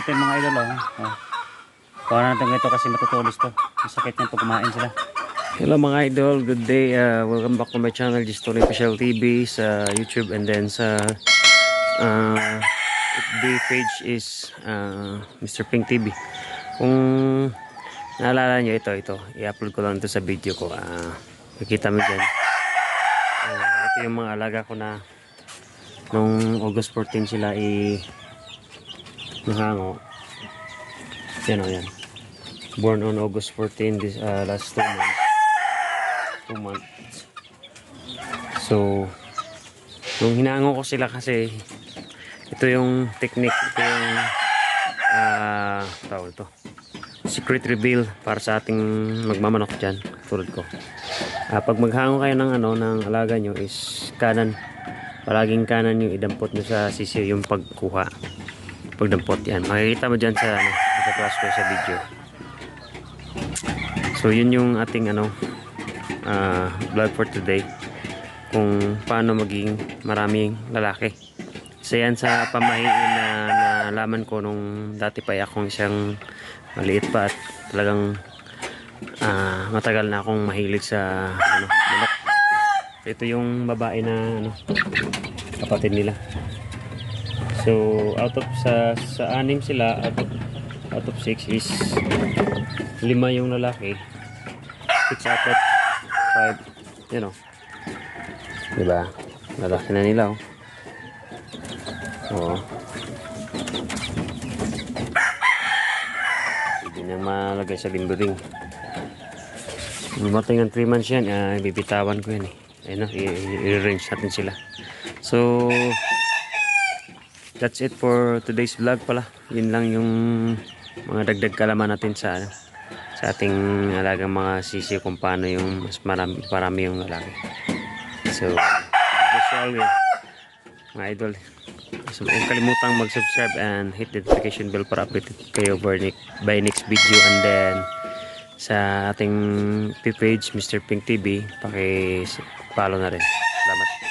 natin mga idol oh. oh. Kuha natin ito kasi matutulis to. Masakit yan pag sila. Hello mga idol, good day. Uh, welcome back to my channel, Gistory Official TV sa YouTube and then sa uh, FB page is uh, Mr. Pink TV. Kung naalala nyo ito, ito, i-upload ko lang ito sa video ko. Uh, makikita mo dyan. Uh, ito yung mga alaga ko na nung August 14 sila i nahango. Yan o yan. Born on August 14 this uh, last two months. Two months. So, nung hinango ko sila kasi ito yung technique, ito yung ah tawag to secret reveal para sa ating magmamanok dyan tulad ko Ah, pag maghango kayo ng ano ng alaga nyo is kanan palaging kanan yung idampot nyo sa sisiyo yung pagkuha pagdampot yan makikita mo dyan sa ano class ko sa video so yun yung ating ano ah, vlog for today kung paano maging maraming lalaki isa yan sa pamahiin na nalaman ko nung dati pa akong isang maliit pa at talagang ah, matagal na akong mahilig sa ano, manok. Ito yung babae na ano, kapatid nila. So, out of sa sa anim sila, out of, out of six is lima yung lalaki. Six out of five, you know. Diba? Lalaki na nila, oh. Oo. Hindi na malagay sa limbering. Lumating ng 3 months yan, ah, bibitawan ko yan eh. Ayun, oh, i- i- i-arrange natin sila. So, that's it for today's vlog pala. Yun lang yung mga dagdag kalaman natin sa sa ating alagang mga sisi kung paano yung mas marami, marami yung lalaki. So, always, mga idol. So, huwag kalimutang mag-subscribe and hit the notification bell para updated kayo by next, video and then sa ating page Mr. Pink TV paki-follow na rin. Salamat.